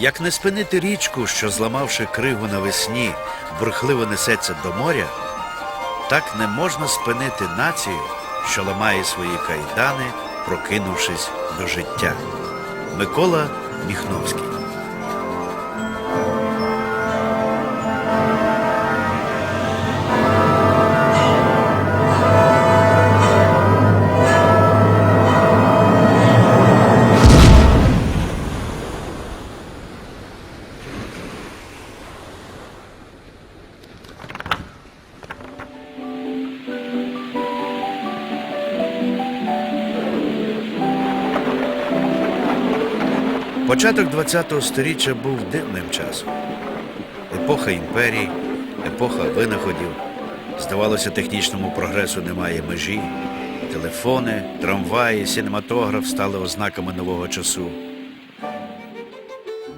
Як не спинити річку, що, зламавши кригу навесні, бурхливо несеться до моря, так не можна спинити націю, що ламає свої кайдани, прокинувшись до життя. Микола Міхновський Початок ХХ століття був дивним часом. Епоха імперій, епоха винаходів. Здавалося, технічному прогресу немає межі. Телефони, трамваї, синематограф стали ознаками нового часу.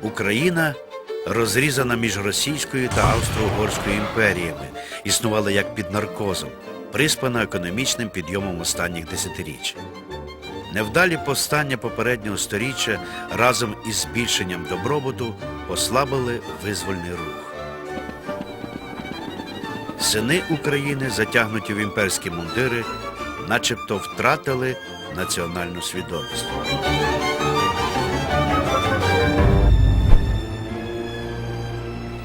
Україна розрізана між Російською та Австро-Угорською імперіями, існувала як під наркозом, приспана економічним підйомом останніх десятиріч. Невдалі повстання попереднього сторіччя разом із збільшенням добробуту послабили визвольний рух. Сини України, затягнуті в імперські мундири, начебто втратили національну свідомість.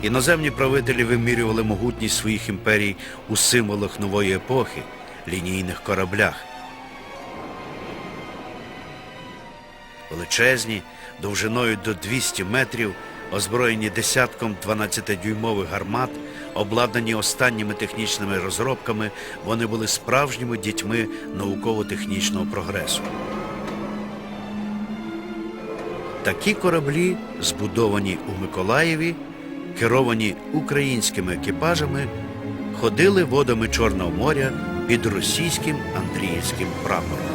Іноземні правителі вимірювали могутність своїх імперій у символах нової епохи, лінійних кораблях. Величезні, довжиною до 200 метрів, озброєні десятком 12-дюймових гармат, обладнані останніми технічними розробками, вони були справжніми дітьми науково-технічного прогресу. Такі кораблі, збудовані у Миколаєві, керовані українськими екіпажами, ходили водами Чорного моря під російським Андріївським прапором.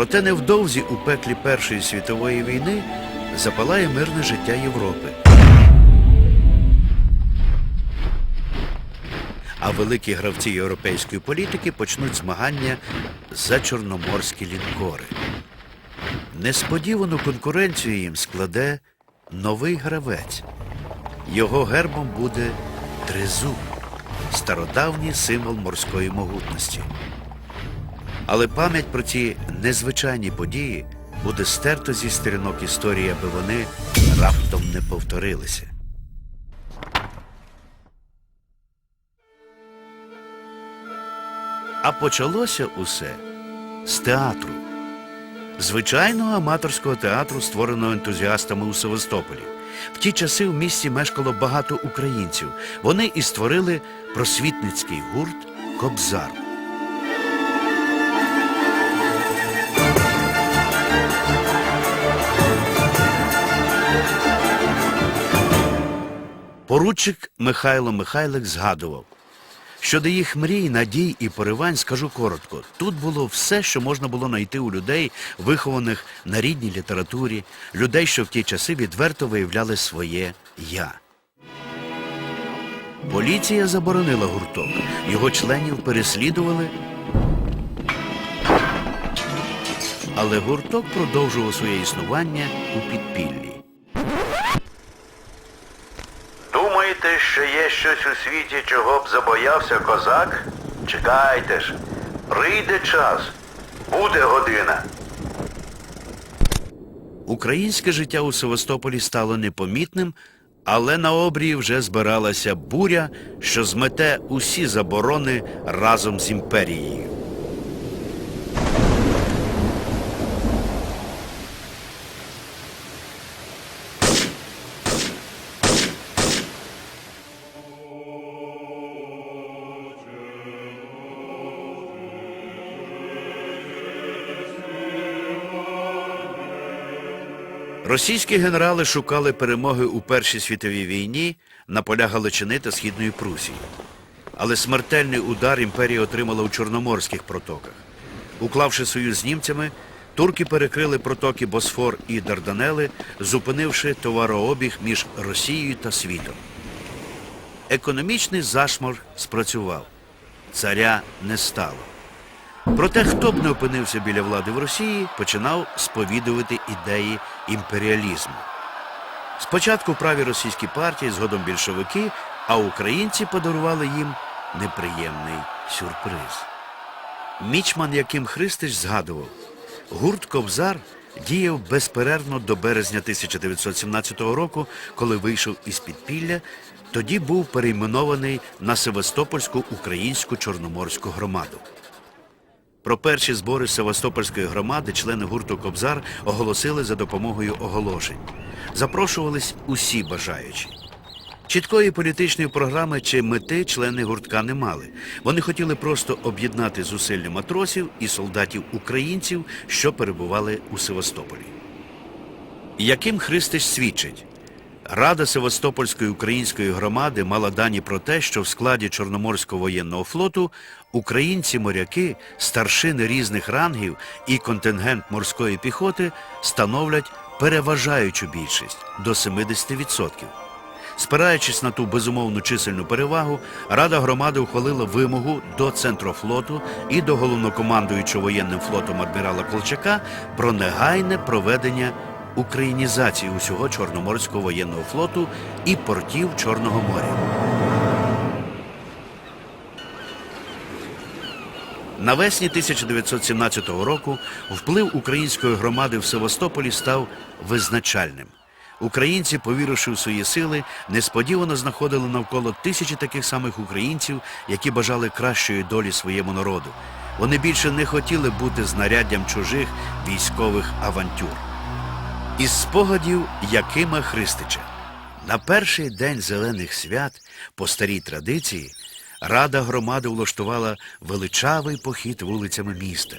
Проте невдовзі у пеклі Першої світової війни запалає мирне життя Європи. А великі гравці європейської політики почнуть змагання за чорноморські лінкори. Несподівану конкуренцію їм складе новий гравець. Його гербом буде тризуб, стародавній символ морської могутності. Але пам'ять про ці незвичайні події буде стерто зі сторінок історії, аби вони раптом не повторилися. А почалося усе з театру. Звичайного аматорського театру, створеного ентузіастами у Севастополі. В ті часи в місті мешкало багато українців. Вони і створили просвітницький гурт Кобзар. Поручик Михайло Михайлик згадував, щодо їх мрій, надій і поривань скажу коротко. Тут було все, що можна було знайти у людей, вихованих на рідній літературі, людей, що в ті часи відверто виявляли своє я. Поліція заборонила гурток, його членів переслідували. Але гурток продовжував своє існування у підпіллі. Думаєте, що є щось у світі, чого б забоявся козак? Чекайте ж, прийде час, буде година. Українське життя у Севастополі стало непомітним, але на обрії вже збиралася буря, що змете усі заборони разом з імперією. Російські генерали шукали перемоги у Першій світовій війні на полях Галичини та Східної Прусії. Але смертельний удар імперія отримала у Чорноморських протоках. Уклавши союз з німцями, турки перекрили протоки Босфор і Дарданели, зупинивши товарообіг між Росією та світом. Економічний зашмор спрацював. Царя не стало. Проте, хто б не опинився біля влади в Росії, починав сповідувати ідеї імперіалізму. Спочатку праві російські партії, згодом більшовики, а українці подарували їм неприємний сюрприз. Мічман Яким Христич згадував, гурт Кобзар діяв безперервно до березня 1917 року, коли вийшов із підпілля, тоді був перейменований на Севастопольську українську чорноморську громаду. Про перші збори Севастопольської громади члени гурту Кобзар оголосили за допомогою оголошень. Запрошувались усі бажаючі. Чіткої політичної програми чи мети члени гуртка не мали. Вони хотіли просто об'єднати зусилля матросів і солдатів українців, що перебували у Севастополі. Яким Христич свідчить, Рада Севастопольської української громади мала дані про те, що в складі Чорноморського воєнного флоту українці-моряки, старшини різних рангів і контингент морської піхоти становлять переважаючу більшість до 70%. Спираючись на ту безумовну чисельну перевагу, Рада громади ухвалила вимогу до Центрофлоту і до головнокомандуючого воєнним флотом адмірала Колчака про негайне проведення українізації усього Чорноморського воєнного флоту і портів Чорного моря. Навесні 1917 року вплив української громади в Севастополі став визначальним. Українці, повіривши в свої сили, несподівано знаходили навколо тисячі таких самих українців, які бажали кращої долі своєму народу. Вони більше не хотіли бути знаряддям чужих військових авантюр. Із спогадів Якима Христича. На перший день зелених свят, по старій традиції, Рада громади влаштувала величавий похід вулицями міста.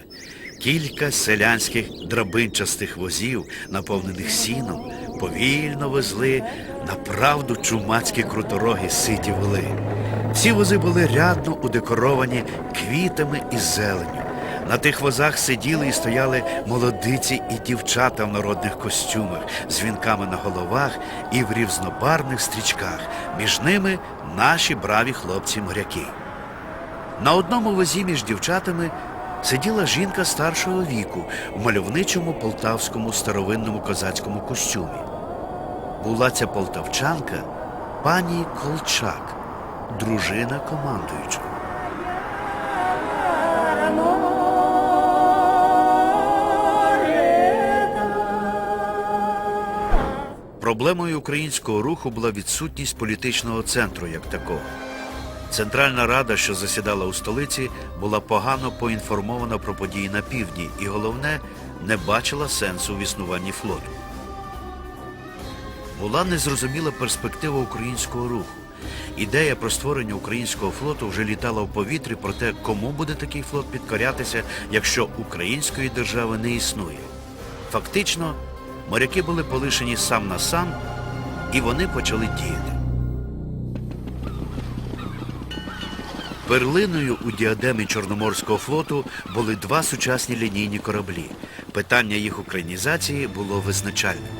Кілька селянських драбинчастих возів, наповнених сіном, повільно везли на правду чумацькі крутороги ситі воли. Ці вози були рядно удекоровані квітами і зеленню. На тих возах сиділи і стояли молодиці і дівчата в народних костюмах з вінками на головах і в різнобарних стрічках. Між ними наші браві хлопці-моряки. На одному возі між дівчатами сиділа жінка старшого віку в мальовничому полтавському старовинному козацькому костюмі. Була ця полтавчанка пані Колчак, дружина командуючого. Проблемою українського руху була відсутність політичного центру як такого. Центральна рада, що засідала у столиці, була погано поінформована про події на півдні і, головне, не бачила сенсу в існуванні флоту. Була незрозуміла перспектива українського руху. Ідея про створення українського флоту вже літала в повітрі про те, кому буде такий флот підкорятися, якщо української держави не існує. Фактично, моряки були полишені сам на сам, і вони почали діяти. Перлиною у діадемі Чорноморського флоту були два сучасні лінійні кораблі. Питання їх українізації було визначальним.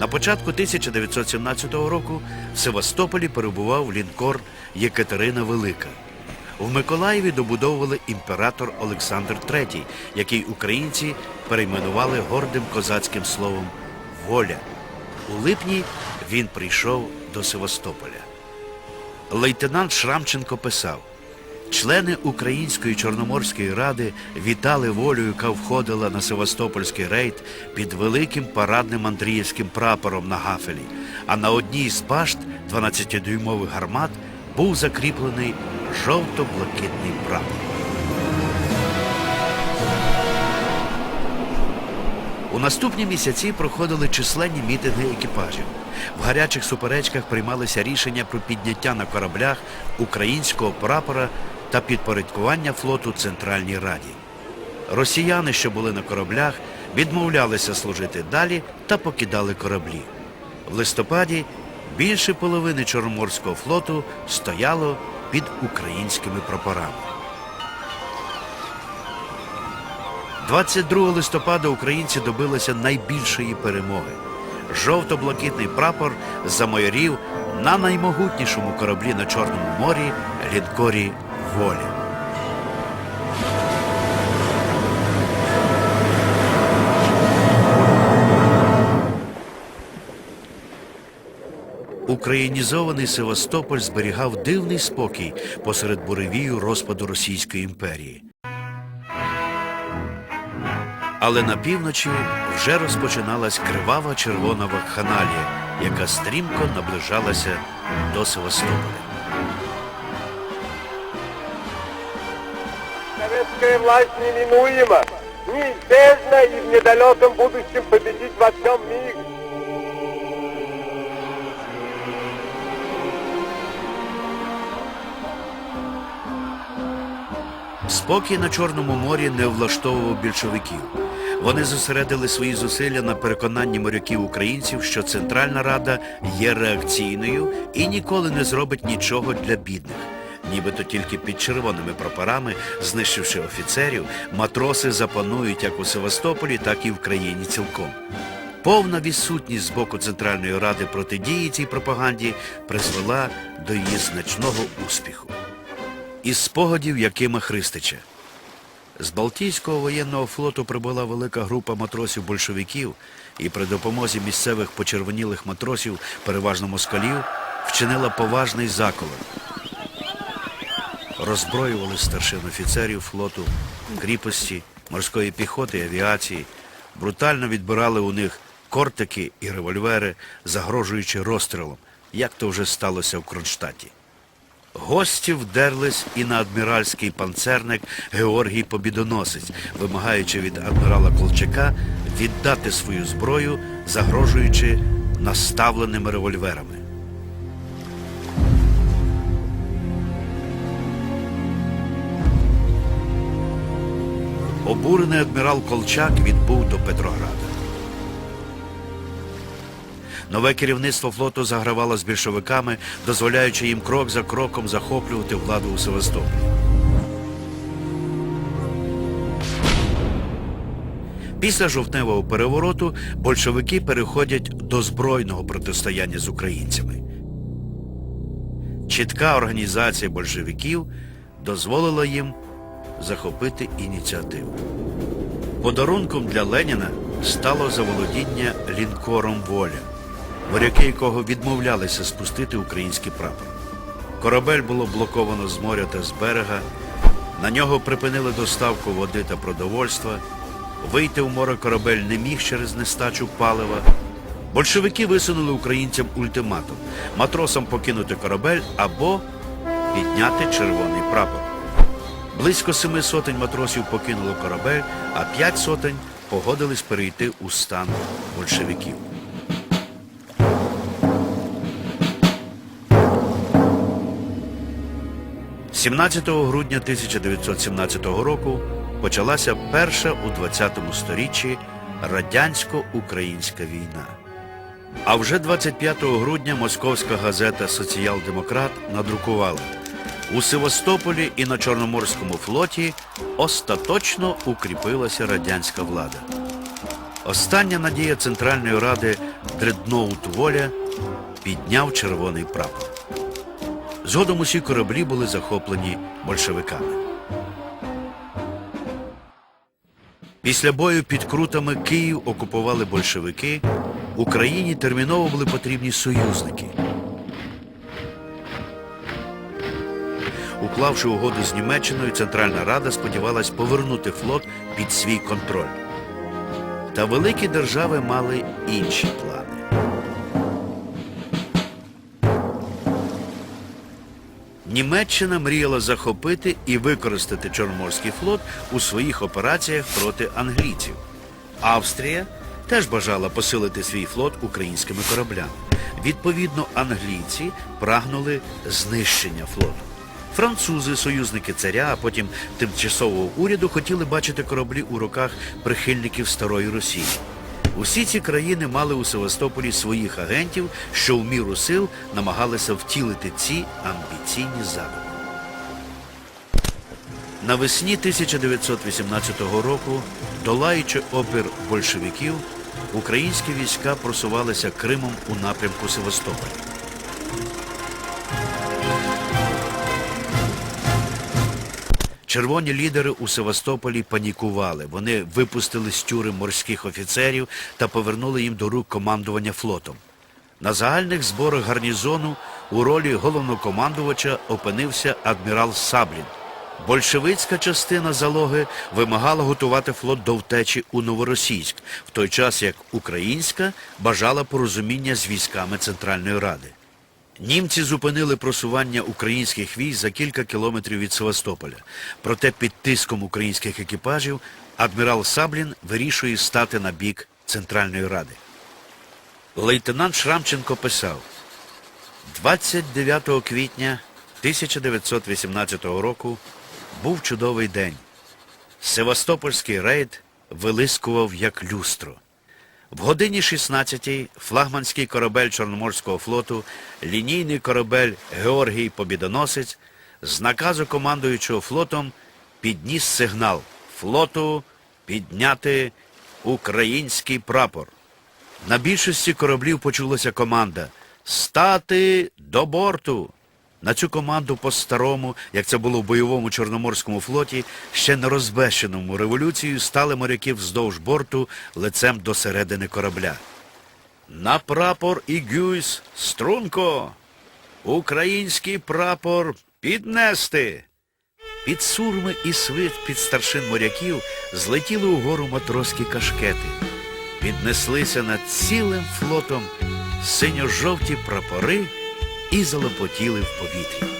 На початку 1917 року в Севастополі перебував лінкор Єкатерина Велика. В Миколаєві добудовували імператор Олександр III, який українці перейменували гордим козацьким словом воля. У липні він прийшов до Севастополя. Лейтенант Шрамченко писав. Члени Української Чорноморської ради вітали волю, яка входила на Севастопольський рейд під великим парадним Андріївським прапором на гафелі, а на одній з башт 12-дюймових гармат був закріплений жовто-блакитний прапор. У наступні місяці проходили численні мітинги екіпажів. В гарячих суперечках приймалися рішення про підняття на кораблях українського прапора та підпорядкування флоту Центральній Раді. Росіяни, що були на кораблях, відмовлялися служити далі та покидали кораблі. В листопаді більше половини Чорноморського флоту стояло під українськими прапорами. 22 листопада українці добилися найбільшої перемоги. Жовто-блакитний прапор замайорів на наймогутнішому кораблі на Чорному морі лінкорі волі. Українізований Севастополь зберігав дивний спокій посеред буревію розпаду Російської імперії. Але на півночі вже розпочиналась кривава червона вакханалія, яка стрімко наближалася до Севастополя. Советская власть неминуема, неизбежна и в недалеком будущем победить во всем мире. Спокій на Чорному морі не влаштовував більшовиків. Вони зосередили свої зусилля на переконанні моряків українців, що Центральна Рада є реакційною і ніколи не зробить нічого для бідних. Нібито тільки під червоними прапорами, знищивши офіцерів, матроси запанують як у Севастополі, так і в країні цілком. Повна відсутність з боку Центральної Ради протидії цій пропаганді призвела до її значного успіху. Із спогадів Якима Христича. З Балтійського воєнного флоту прибула велика група матросів-большевиків і при допомозі місцевих почервонілих матросів, переважно москалів, вчинила поважний заколот. Роззброювали старшин офіцерів флоту, кріпості, морської піхоти авіації, брутально відбирали у них кортики і револьвери, загрожуючи розстрілом, як то вже сталося в Кронштадті. Гості вдерлись і на адміральський панцерник Георгій Побідоносець, вимагаючи від адмірала Колчака віддати свою зброю, загрожуючи наставленими револьверами. Обурений адмірал Колчак відбув до Петрограда. Нове керівництво флоту загравало з більшовиками, дозволяючи їм крок за кроком захоплювати владу у Севастополі. Після жовтневого перевороту большевики переходять до збройного протистояння з українцями. Чітка організація большевиків дозволила їм захопити ініціативу. Подарунком для Леніна стало заволодіння лінкором воля, моряки якого відмовлялися спустити український прапор. Корабель було блоковано з моря та з берега, на нього припинили доставку води та продовольства, вийти в море корабель не міг через нестачу палива. Большевики висунули українцям ультиматум матросам покинути корабель або підняти червоний прапор. Близько семи сотень матросів покинуло корабель, а п'ять сотень погодились перейти у стан большевиків. – 17 грудня 1917 року почалася перша у 20 сторіччі радянсько-українська війна. А вже 25 грудня московська газета Соціал-Демократ надрукувала у Севастополі і на Чорноморському флоті остаточно укріпилася радянська влада. Остання надія Центральної Ради Дредноут Воля підняв червоний прапор. Згодом усі кораблі були захоплені большевиками. Після бою під Крутами Київ окупували большевики. Україні терміново були потрібні союзники. Уклавши угоду з Німеччиною, Центральна Рада сподівалась повернути флот під свій контроль. Та великі держави мали інші плани. Німеччина мріяла захопити і використати Чорноморський флот у своїх операціях проти англійців. Австрія теж бажала посилити свій флот українськими кораблями. Відповідно, англійці прагнули знищення флоту. Французи, союзники царя, а потім тимчасового уряду хотіли бачити кораблі у руках прихильників старої Росії. Усі ці країни мали у Севастополі своїх агентів, що в міру сил намагалися втілити ці амбіційні задуми. Навесні 1918 року, долаючи опір большевиків, українські війська просувалися Кримом у напрямку Севастополя. Червоні лідери у Севастополі панікували. Вони випустили з тюрем морських офіцерів та повернули їм до рук командування флотом. На загальних зборах гарнізону у ролі головнокомандувача опинився адмірал Саблін. Большевицька частина залоги вимагала готувати флот до втечі у Новоросійськ, в той час як українська бажала порозуміння з військами Центральної Ради. Німці зупинили просування українських військ за кілька кілометрів від Севастополя. Проте під тиском українських екіпажів адмірал Саблін вирішує стати на бік Центральної Ради. Лейтенант Шрамченко писав 29 квітня 1918 року був чудовий день. Севастопольський рейд вилискував як люстро. В годині 16-й флагманський корабель Чорноморського флоту, лінійний корабель Георгій Побідоносець з наказу командуючого флотом підніс сигнал флоту підняти український прапор. На більшості кораблів почулася команда Стати до борту. На цю команду по-старому, як це було в бойовому Чорноморському флоті, ще не розбещеному революцією стали моряки вздовж борту лицем до середини корабля. На прапор і гюйс струнко! Український прапор піднести! Під сурми і свит під старшин моряків злетіли угору матроські кашкети. Піднеслися над цілим флотом синьо-жовті прапори і залопотіли в повітрі.